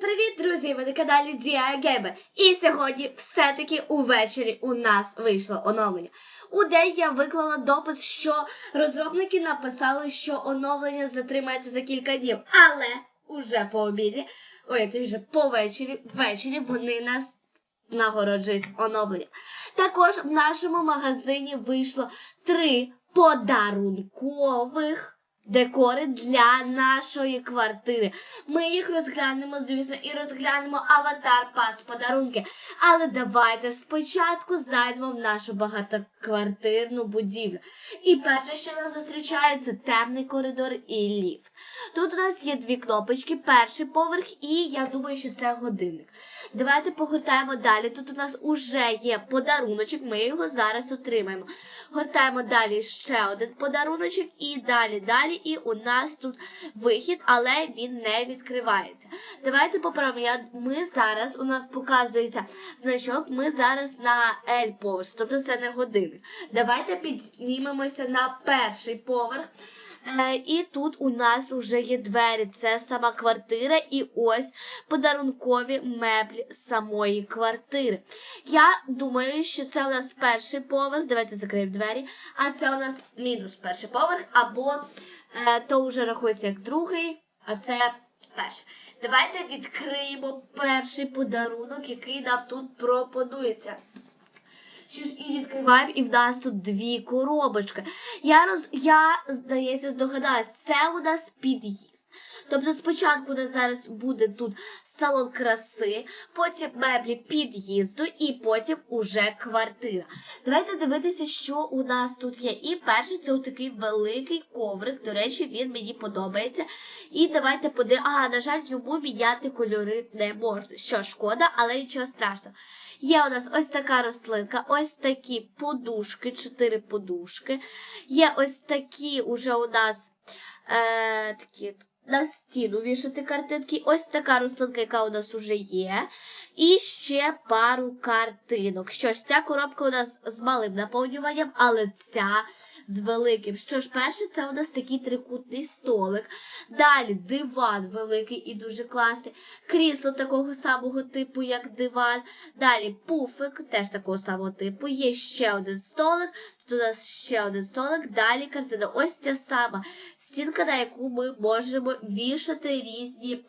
Привіт, друзі! Ви на каналі Дія І сьогодні все-таки увечері у нас вийшло оновлення. У день я виклала допис, що розробники написали, що оновлення затримається за кілька днів. Але уже по обіді, ой, то вже по вечері, ввечері вони нас нагороджують оновлення. Також в нашому магазині вийшло три подарункових декори для нашої квартири. Ми їх розглянемо, звісно, і розглянемо аватар пас подарунки. Але давайте спочатку зайдемо в нашу багатоквартирну будівлю. І перше, що нас зустрічає, це темний коридор і ліфт. Тут у нас є дві кнопочки, перший поверх, і я думаю, що це годинник. Давайте погортаємо далі. Тут у нас уже є подаруночок, ми його зараз отримаємо. Гортаємо далі ще один подаруночок і далі, далі. І у нас тут вихід, але він не відкривається. Давайте поправимо. Я, Ми зараз, у нас показується значок, ми зараз на L поверх, тобто це не годинник. Давайте піднімемося на перший поверх. Е, І тут у нас вже є двері. Це сама квартира, і ось подарункові меблі самої квартири. Я думаю, що це у нас перший поверх. Давайте закриємо двері. А це у нас мінус перший поверх, або е, то вже рахується як другий, а це перший. Давайте відкриємо перший подарунок, який нам тут пропонується. Що ж і відкриваємо, і в нас тут дві коробочки. Я, роз... я здається, здогадалась, це у нас під'їзд. Тобто спочатку у нас зараз буде тут салон краси, потім меблі під'їзду і потім уже квартира. Давайте дивитися, що у нас тут є. І перший це такий великий коврик. До речі, він мені подобається. І давайте подивимося. А, на жаль, йому міняти кольори не можна. Що шкода, але нічого страшного. Є у нас ось така рослинка, ось такі подушки, чотири подушки. Є ось такі уже у нас е, такі на стіну вішати картинки. Ось така рослинка, яка у нас уже є. І ще пару картинок. Що ж, ця коробка у нас з малим наповнюванням, але ця з великим. Що ж, перше, це у нас такий трикутний столик. Далі диван великий і дуже класний. Крісло такого самого типу, як диван. Далі пуфик, теж такого самого типу. Є ще один столик. Тут у нас ще один столик. Далі картина. Ось ця сама стінка, на яку ми можемо вішати різні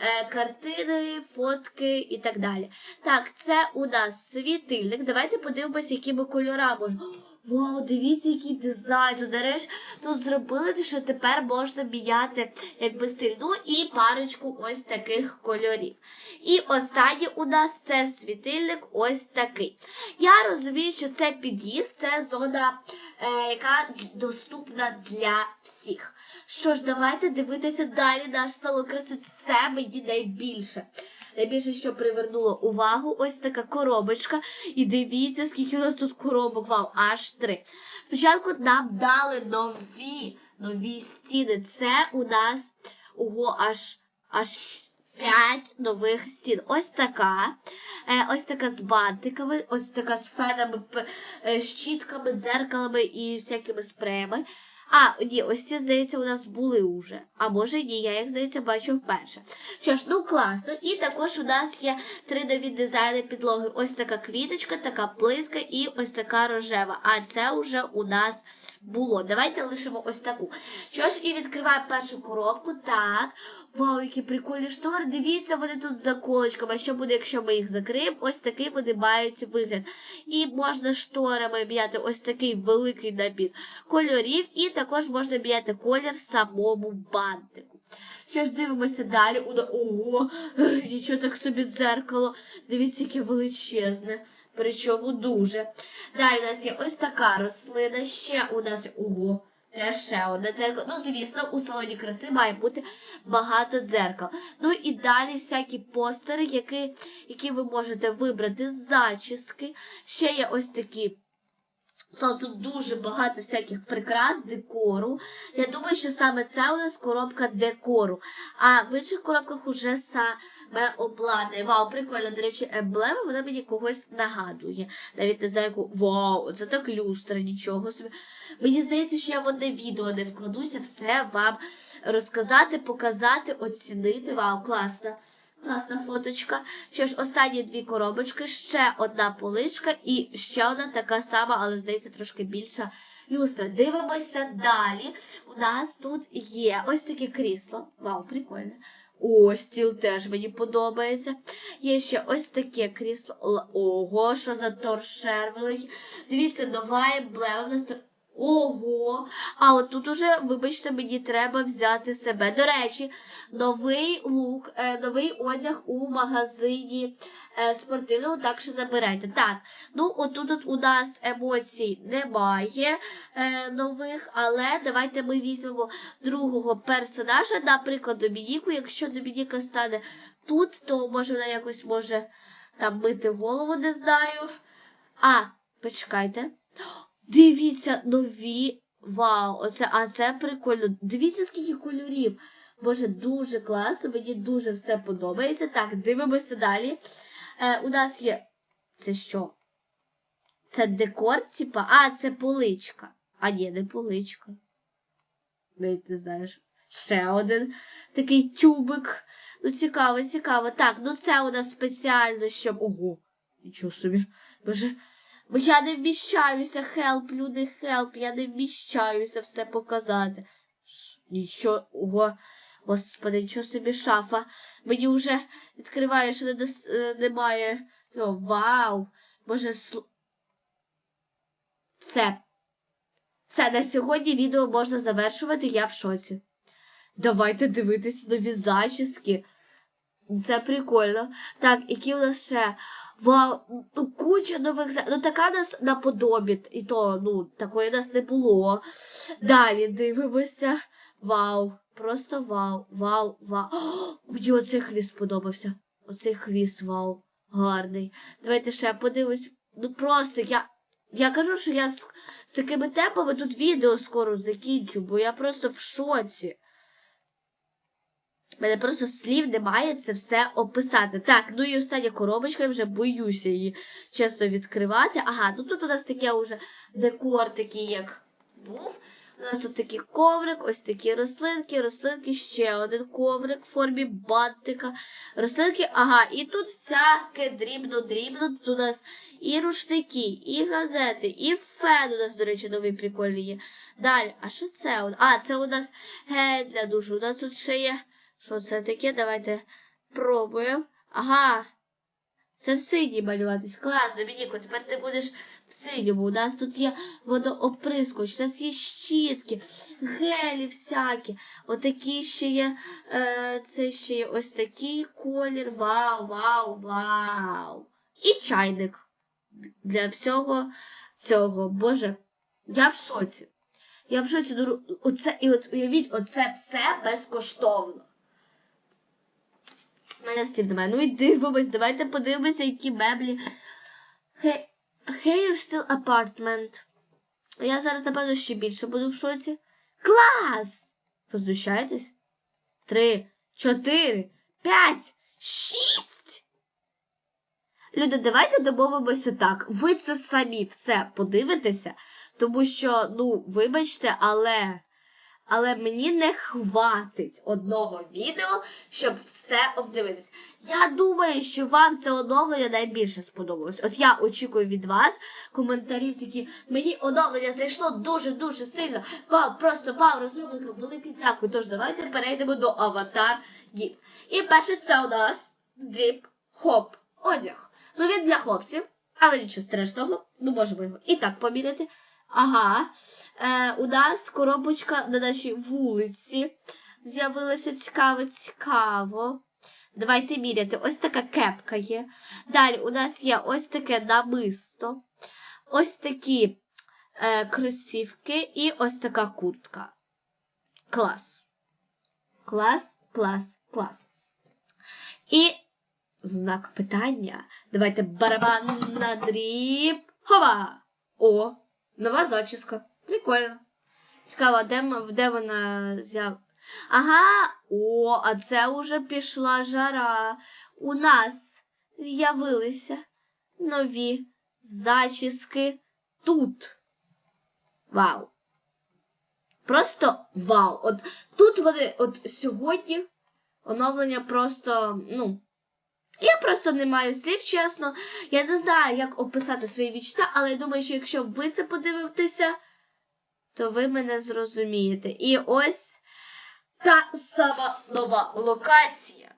е, картини, фотки і так далі. Так, це у нас світильник. Давайте подивимося, якими кольорами можна. Вау, дивіться, який дизайн. Тут, нарешті, тут зробили, що тепер можна міняти якби стильну і парочку ось таких кольорів. І останнє у нас це світильник ось такий. Я розумію, що це під'їзд, це зона, е, яка доступна для всіх. Що ж, давайте дивитися далі наш салон краси. Це мені найбільше. Найбільше, що привернуло увагу, ось така коробочка. І дивіться, скільки у нас тут коробок. Вау, аж три. Спочатку нам дали нові нові стіни. Це у нас ого, аж аж п'ять нових стін. Ось така. Е, ось така з бантиками, ось така з фенами, е, щітками, дзеркалами і всякими спреями. А, ні, ось ці, здається, у нас були уже. А може ні, я їх, здається, бачу вперше. Що ж, ну класно. І також у нас є три нові дизайни підлоги. Ось така квіточка, така плитка і ось така рожева. А це вже у нас було. Давайте лишимо ось таку. Що ж, і відкриваємо першу коробку. Так. Вау, які прикольні штори. Дивіться, вони тут з заколочками. Що буде, якщо ми їх закриємо? Ось такий вони мають вигляд. І можна шторами м'яти ось такий великий набір кольорів. І також можна м'яти колір самому бантику. Що ж дивимося далі. Ого, нічого так собі дзеркало. Дивіться, яке величезне. Причому дуже. Далі у нас є ось така рослина. Ще у нас ого. Теж ще одне дзеркало. Ну, звісно, у салоні краси має бути багато дзеркал. Ну і далі всякі постери, які які ви можете вибрати з зачіски. Ще є ось такі. Тут дуже багато всяких прикрас, декору. Я думаю, що саме це у нас коробка декору. А в інших коробках уже саме обладнання. Вау, прикольно, до речі, емблема, вона мені когось нагадує. Навіть не знаю, яку. Вау, це так люстра, нічого собі. Мені здається, що я в одне відео не вкладуся, все вам розказати, показати, оцінити. Вау, класно. Класна фоточка. Що ж, останні дві коробочки, ще одна поличка і ще одна така сама, але здається, трошки більша люстра. Дивимося далі. У нас тут є ось таке крісло. Вау, прикольне. О, стіл теж мені подобається. Є ще ось таке крісло. Ого, що за торшер великий. Дивіться, нова емблема. Ого! А от тут уже, вибачте, мені треба взяти себе. До речі, новий лук, е, новий одяг у магазині е, спортивному, так що забирайте. Так, ну отут от у нас емоцій немає е, нових, але давайте ми візьмемо другого персонажа, наприклад, Домініку. Якщо Домініка стане тут, то може вона якось може там мити голову, не знаю. А, почекайте. Дивіться, нові. Вау, оце, а це прикольно. Дивіться, скільки кольорів. Боже, дуже класно, мені дуже все подобається. Так, дивимося далі. Е, у нас є. Це що? Це декор, типа. А, це поличка. А ні, не поличка. Навіть не знаєш. Ще один такий тюбик. Ну, цікаво, цікаво. Так, ну це у нас спеціально, щоб. Ого, нічого собі. Боже. Бо я не вміщаюся, хелп, люди, хелп, я не вміщаюся все показати. Нічого, ого, господи, нічого собі шафа. Мені вже відкриває, що не дос- е, немає цього. Вау! Боже, сл... Все. Все, на сьогодні відео можна завершувати, я в шоці. Давайте дивитися нові зачіски. Це прикольно. Так, які у нас ще? Вау, ну куча нових Ну така нас наподобі, і то, ну, такої нас не було. Далі дивимося. Вау, просто вау, вау, вау. О, мені оцей хвіст сподобався. Оцей хвіст, вау, гарний. Давайте ще подивимось. Ну просто я. Я кажу, що я з, з такими темпами тут відео скоро закінчу, бо я просто в шоці. Мене просто слів немає це все описати. Так, ну і остання коробочка, я вже боюся її чесно відкривати. Ага, ну тут у нас таке вже декор такий, як був. У нас тут такий коврик, ось такі рослинки, рослинки, ще один коврик в формі бантика. Рослинки, ага, і тут всяке дрібно-дрібно. Тут у нас і рушники, і газети, і фен у нас, до речі, новий прикольний є. Далі, а що це? А, це у нас гель для душу. У нас тут ще є. Що це таке? Давайте пробуємо. Ага. Це в синій малюватись. Клас, Домініко, тепер ти будеш в синьому. У нас тут є водооприскувач, у нас є щітки, гелі всякі. Отакі ще є. Е, це ще є ось такий колір. Вау, вау, вау. І чайник для всього цього. Боже, я в шоці. Я в шоці. Ну, Оце, і от уявіть, оце все безкоштовно. Мене слів немає. Ну і дивимось, давайте подивимося, які меблі. Хе- Hairstyle Apartment. Я зараз, напевно, ще більше буду в шоці. Клас! Познущаєтесь? Три, чотири, п'ять, шість. Люди, давайте домовимося так. Ви це самі все подивитеся, тому що, ну, вибачте, але. Але мені не хватить одного відео, щоб все обдивитись. Я думаю, що вам це оновлення найбільше сподобалось. От я очікую від вас коментарів такі. Мені оновлення зайшло дуже-дуже сильно. Вам просто вам розробникам велике дякую. Тож давайте перейдемо до Аватар Гід. І перше це у нас дріп хоп одяг. Ну він для хлопців, але нічого страшного. Ну можемо його і так поміряти. Ага. Е, у нас коробочка на нашій вулиці з'явилася цікаво, цікаво. Давайте міряти. Ось така кепка є. Далі у нас є ось таке намисто, ось такі е, кросівки і ось така куртка. Клас. Клас, клас, клас. І знак питання. Давайте барабан на дріб. Хова! О, нова зачіска. Прикольно. Цікаво, де, де вона взяв. Ага, о, а це уже пішла жара. У нас з'явилися нові зачіски тут. Вау. Просто вау. От тут вони, от сьогодні оновлення просто, ну, Я просто не маю слів, чесно. Я не знаю, як описати свої відчуття, але я думаю, що якщо ви це подивитеся, то ви мене зрозумієте. І ось та сама нова локація.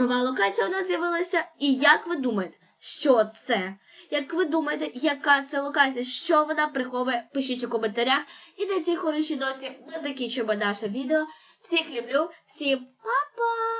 Нова локація у нас з'явилася. І як ви думаєте, що це? Як ви думаєте, яка це локація? Що вона приховує? Пишіть у коментарях. І на цій хорошій ноті ми закінчимо наше відео. Всіх люблю, всім па-па!